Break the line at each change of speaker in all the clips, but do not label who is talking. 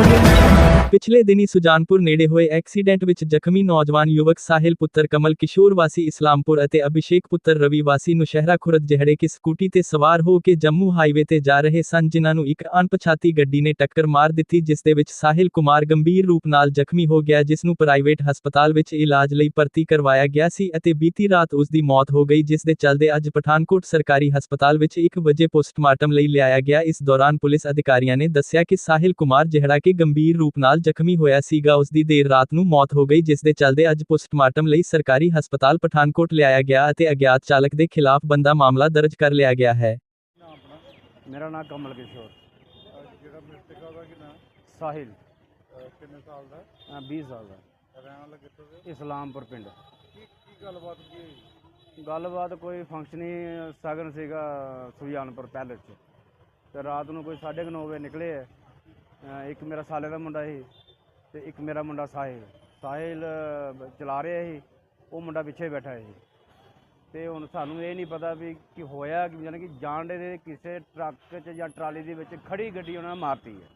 audio. ਪਿਛਲੇ ਦਿਨੀ ਸੁਜਾਨਪੁਰ ਨੇੜੇ ਹੋਏ ਐਕਸੀਡੈਂਟ ਵਿੱਚ ਜ਼ਖਮੀ ਨੌਜਵਾਨ ਯੁਵਕ ਸਾਹਿਲ ਪੁੱਤਰ ਕਮਲ ਕਿਸ਼ੋਰ ਵਾਸੀ ਇਸਲਾਮਪੁਰ ਅਤੇ ਅਭਿਸ਼ੇਕ ਪੁੱਤਰ ਰਵੀ ਵਾਸੀ ਨੁਸ਼ਹਿਰਾ ਖੁਰਦ ਜਿਹੜੇ ਕਿ ਸਕੂਟੀ ਤੇ ਸਵਾਰ ਹੋ ਕੇ ਜੰਮੂ ਹਾਈਵੇ ਤੇ ਜਾ ਰਹੇ ਸਨ, ਜਿਨ੍ਹਾਂ ਨੂੰ ਇੱਕ ਅਣਪਛਾਤੀ ਗੱਡੀ ਨੇ ਟੱਕਰ ਮਾਰ ਦਿੱਤੀ, ਜਿਸ ਦੇ ਵਿੱਚ ਸਾਹਿਲ ਕੁਮਾਰ ਗੰਭੀਰ ਰੂਪ ਨਾਲ ਜ਼ਖਮੀ ਹੋ ਗਿਆ, ਜਿਸ ਨੂੰ ਪ੍ਰਾਈਵੇਟ ਹਸਪਤਾਲ ਵਿੱਚ ਇਲਾਜ ਲਈ ਭਰਤੀ ਕਰਵਾਇਆ ਗਿਆ ਸੀ ਅਤੇ ਬੀਤੀ ਰਾਤ ਉਸ ਦੀ ਮੌਤ ਹੋ ਗਈ, ਜਿਸ ਦੇ ਚੱਲਦੇ ਅੱਜ ਪਠਾਨਕੋਟ ਸਰਕਾਰੀ ਹਸਪਤਾਲ ਵਿੱਚ 1 ਵਜੇ ਪੋਸਟਮਾਰਟਮ ਲਈ ਲਿਆਇਆ ਗਿਆ। ਇਸ ਦੌਰਾਨ ਪੁਲਿਸ ਅਧਿਕਾਰੀਆਂ ਨੇ ਦੱਸਿਆ ਕਿ ਸਾਹਿਲ ਕੁਮਾਰ ਜਿਹੜਾ ਕਿ ਗੰਭੀਰ ਰੂਪ ਨਾਲ ਜ਼ਖਮੀ ਹੋਇਆ ਸੀਗਾ। ਉਸ ਦੀ ਦੇਰ ਰਾਤ ਨੂੰ ਮੌਤ ਹੋ ਗਈ ਜਿਸ ਦੇ ਚੱਲਦੇ ਅੱਜ ਪੋਸਟਮਾਰਟਮ ਲਈ ਸਰਕਾਰੀ ਹਸਪਤਾਲ ਪਠਾਨਕੋਟ ਲਿਆਇਆ ਗਿਆ ਅਤੇ ਅਗਿਆਤ ਚਾਲਕ ਦੇ ਖਿਲਾਫ ਬੰਦਾ ਮਾਮਲਾ ਦਰਜ ਕਰ ਲਿਆ ਗਿਆ ਹੈ।
ਮੇਰਾ ਨਾਮ ਕਮਲ ਕਿਸ਼ੋਰ।
ਜਿਹੜਾ ਮ੍ਰਿਤਕ ਉਹਦਾ ਕੀ ਨਾਮ?
ਸਾਹਿਲ।
ਕਿੰਨੇ ਸਾਲ ਦਾ?
ਅਹ 20 ਸਾਲ ਦਾ।
ਰਹਿਣ ਵਾਲਾ ਕਿੱਥੋਂ ਦੇ?
ਇਸਲਾਮਪੁਰ ਪਿੰਡ।
ਕੀ ਕੀ ਗੱਲਬਾਤ ਕੀ
ਗੱਲਬਾਤ ਕੋਈ ਫੰਕਸ਼ਨ ਹੀ ਸਗਨ ਸੀਗਾ ਸੁਜਾਨਪੁਰ ਪੈਲੇਸ 'ਚ। ਤੇ ਰਾਤ ਨੂੰ ਕੋਈ 9:30 ਵਜੇ ਨਿਕਲੇ ਇੱਕ ਮੇਰਾ ਸਾਲੇ ਦਾ ਮੁੰਡਾ ਸੀ ਤੇ ਇੱਕ ਮੇਰਾ ਮੁੰਡਾ ਸਾਹਿਲ। ਸਾਹਿਲ ਚਲਾ ਰਿਹਾ ਸੀ। ਉਹ ਮੁੰਡਾ ਪਿੱਛੇ ਬੈਠਾ ਸੀ। ਤੇ ਹੁਣ ਸਾਨੂੰ ਇਹ ਨਹੀਂ ਪਤਾ ਵੀ ਕੀ ਹੋਇਆ ਕਿ ਯਾਨੀ ਕਿ ਜਾਣਦੇ ਦੇ ਕਿਸੇ ਟਰੱਕ 'ਚ ਜਾਂ ਟਰਾਲੀ ਦੇ ਵਿੱਚ ਖੜੀ ਗੱਡੀ ਉਹਨਾਂ ਨੇ ਮਾਰਤੀ ਹੈ।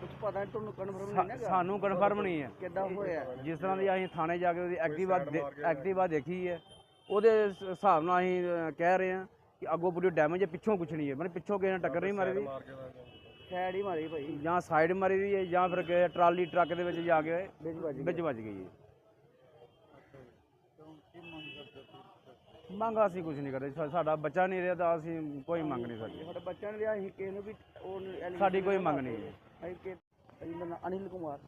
ਕੁਝ ਪਤਾ ਨਹੀਂ ਤੁਹਾਨੂੰ ਕਨਫਰਮ ਨਹੀਂ ਹੈਗਾ?
ਸਾਨੂੰ ਕਨਫਰਮ ਨਹੀਂ ਹੈ।
ਕਿੱਦਾਂ ਹੋਇਆ?
ਜਿਸ ਤਰ੍ਹਾਂ ਦੀ ਅਸੀਂ ਥਾਣੇ ਜਾ ਕੇ ਉਹਦੀ ਐਕਟਿਵਾ ਐਕਟਿਵਾ ਦੇਖੀ ਹੈ। ਉਹਦੇ ਹਿਸਾਬ ਨਾਲ ਅਸੀਂ ਕਹਿ ਰਹੇ ਹਾਂ ਕਿ ਅੱਗੋਂ ਪੂਰੀ ਡੈਮੇਜ ਹੈ ਪਿੱਛੋਂ ਕੁਛ ਨਹੀਂ ਹੈ। ਮਤਲਬ ਪਿੱਛੋਂ ਕਿਸੇ ਨੇ ਟੱਕਰ ਨਹੀਂ ਮਾਰੀ।
ਸਾਈਡ ਹੀ ਮਾਰੀ ਭਾਈ।
ਜਾਂ ਸਾਈਡ ਮਾਰੀ ਦੀ ਹੈ ਜਾਂ ਫਿਰ ਕਿਸੇ ਟਰਾਲੀ ਟਰੱਕ ਦੇ ਵਿੱਚ ਜਾ ਕੇ
ਵਿੱਚ ਵੱਜ ਗਈ।
ਵਿੱਚ ਵੱਜ ਗਈ ਹੈ ਮੰਗ ਅਸੀਂ ਕੁਝ ਨਹੀਂ ਕਰਦੇ। ਸਾ- ਸਾਡਾ ਬੱਚਾ ਨਹੀਂ ਰਿਹਾ ਤਾਂ ਅਸੀਂ ਕੋਈ ਮੰਗ ਨਹੀਂ ਸਕਦੇ
ਸਾਡਾ ਬੱਚਾ ਨੇ ਰਿਹਾ ਸੀ ਕਿਸੇ ਨੂੰ ਵੀ ਉਹ
ਸਾਡੀ ਕੋਈ ਮੰਗ ਨਹੀਂ ਹੈ
ਅਸੀਂ ਕਿ ਅਸੀਂ ਦਾ ਨਾਂ ਅਨਿਲ ਕੁਮਾਰ।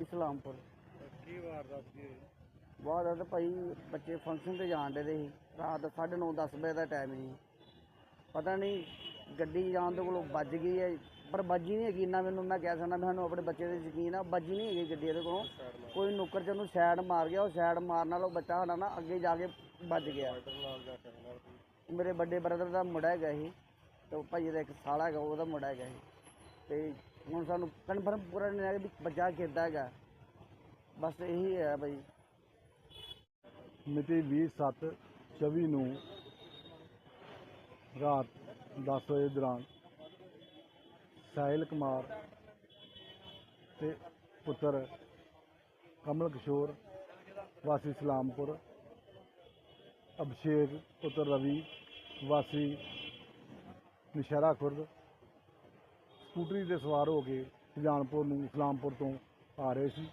ਇਸਲਾਮਪੁਰ।
ਕੀ ਵਾਰਦਾਤ ਕੀ ਹੋਈ?
ਬਾਅਦ ਆ ਤਾਂ ਭਾਈ ਬੱਚੇ ਫੰਕਸ਼ਨ ਤੇ ਜਾਣ ਦੇ ਸੀ। ਰਾਤ 9:30 10 ਵਜੇ ਦਾ ਟਾਈਮ ਸੀ। ਪਤਾ ਨਹੀਂ ਗੱਡੀ ਜਾਣ ਦੇ ਕੋਲੋਂ ਵੱਜ ਗਈ ਹੈ, ਪਰ ਵੱਜੀ ਨਹੀਂ ਹੈਗੀ, ਇੰਨਾ ਮੈਨੂੰ ਮੈਂ ਕਹਿ ਸਕਦਾ ਵੀ ਸਾਨੂੰ ਆਪਣੇ ਬੱਚੇ ਦੇ ਯਕੀਨ ਆ, ਵੱਜੀ ਨਹੀਂ ਹੈਗੀ ਗੱਡੀ ਇਹਦੇ ਕੋਲੋਂ। ਕੋਈ ਨੁੱਕਰ ਚ ਉਹਨੂੰ ਸਾਈਡ ਮਾਰ ਗਿਆ, ਉਹ ਸਾਈਡ ਮਾਰਨ ਨਾਲ ਉਹ ਬੱਚਾ ਸਾਡਾ ਨਾ ਅੱਗੇ ਜਾ ਕੇ ਵੱਜ ਗਿਆ। ਮੇਰੇ ਵੱਡੇ ਬ੍ਰਦਰ ਦਾ ਮੁੰਡਾ ਹੈਗਾ ਸੀ, ਤੇ ਉਹ ਭਾਈ ਦਾ ਇੱਕ ਸਾਲਾ ਹੈਗਾ, ਉਹਦਾ ਮੁੰਡਾ ਹੈਗਾ ਸੀ। ਤੇ ਹੁਣ ਸਾਨੂੰ ਕਨਫਰਮ ਪੂਰਾ ਨਹੀਂ ਹੈ ਵੀ ਬੱਚਾ ਕਿੱਦਾਂ ਹੈਗਾ। ਬਸ ਇਹੀ ਹੈ ਭਾਈ।
ਮਿਤੀ 27/24 ਨੂੰ ਰਾਤ 10 ਵਜੇ ਦੌਰਾਨ ਸਾਹਿਲ ਕੁਮਾਰ ਤੇ ਪੁੱਤਰ ਕਮਲ ਕਿਸ਼ੋਰ, ਵਾਸੀ ਸਲਾਮਪੁਰ, ਅਭਿਸ਼ੇਕ ਪੁੱਤਰ ਰਵੀ, ਵਾਸੀ ਨਸ਼ਹਿਰਾ ਖੁਰਦ, ਸਕੂਟਰੀ ਤੇ ਸਵਾਰ ਹੋ ਕੇ ਸੁਜਾਨਪੁਰ ਨੂੰ ਇਸਲਾਮਪੁਰ ਤੋਂ ਆ ਰਹੇ ਸੀ।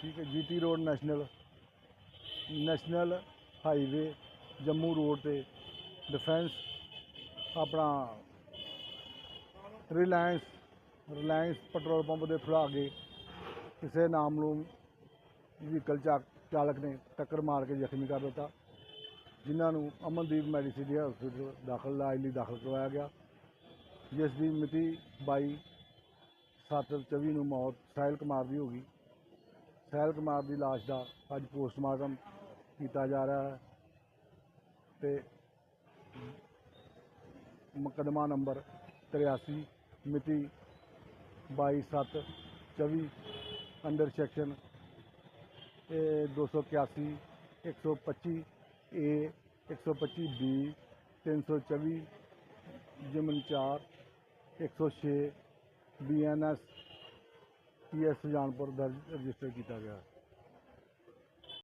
ਠੀਕ ਹੈ, GT road national national highway Jammu road ਤੇ ਡਿਫੈਂਸ ਆਪਣਾ ਰਿਲਾਇੰਸ ਰਿਲਾਇੰਸ ਪੈਟਰੋਲ ਪੰਪ ਦੇ ਖੁਲਾ ਕੇ ਕਿਸੇ ਨਾਮ ਨੂੰ ਵਹੀਕਲ ਚਾ- ਚਾਲਕ ਨੇ ਟੱਕਰ ਮਾਰ ਕੇ ਜ਼ਖਮੀ ਕਰ ਦਿੱਤਾ, ਜਿਨ੍ਹਾਂ ਨੂੰ ਅਮਨਦੀਪ ਮੈਡੀਸਿਟੀ ਹਸਪੀਟਲ ਦਾਖਲ, ਇਲਾਜ ਲਈ ਦਾਖਲ ਕਰਵਾਇਆ ਗਿਆ। ਜਿਸ ਦੀ ਮਿਤੀ 22 ਸੱਤ 24 ਨੂੰ ਮੌਤ ਸਾਹਿਲ ਕੁਮਾਰ ਦੀ ਹੋ ਗਈ। ਸਾਹਿਲ ਕੁਮਾਰ ਦੀ ਲਾਸ਼ ਦਾ ਅੱਜ ਪੋਸਟਮਾਰਟਮ ਕੀਤਾ ਜਾ ਰਿਹਾ ਹੈ ਤੇ ਮੁਕੱਦਮਾ ਨੰਬਰ 83 ਮਿਤੀ 22/7/24 ਅੰਡਰ ਸੈਕਸ਼ਨ ਇਹ 281 125 ਏ 125 ਬੀ 324 ਜਿਮਨ 4 106 ਬੀਐਨਐਸ ਪੀਐਸ ਸੁਜਾਨਪੁਰ ਦਰਜ, ਰਜਿਸਟਰ ਕੀਤਾ ਗਿਆ।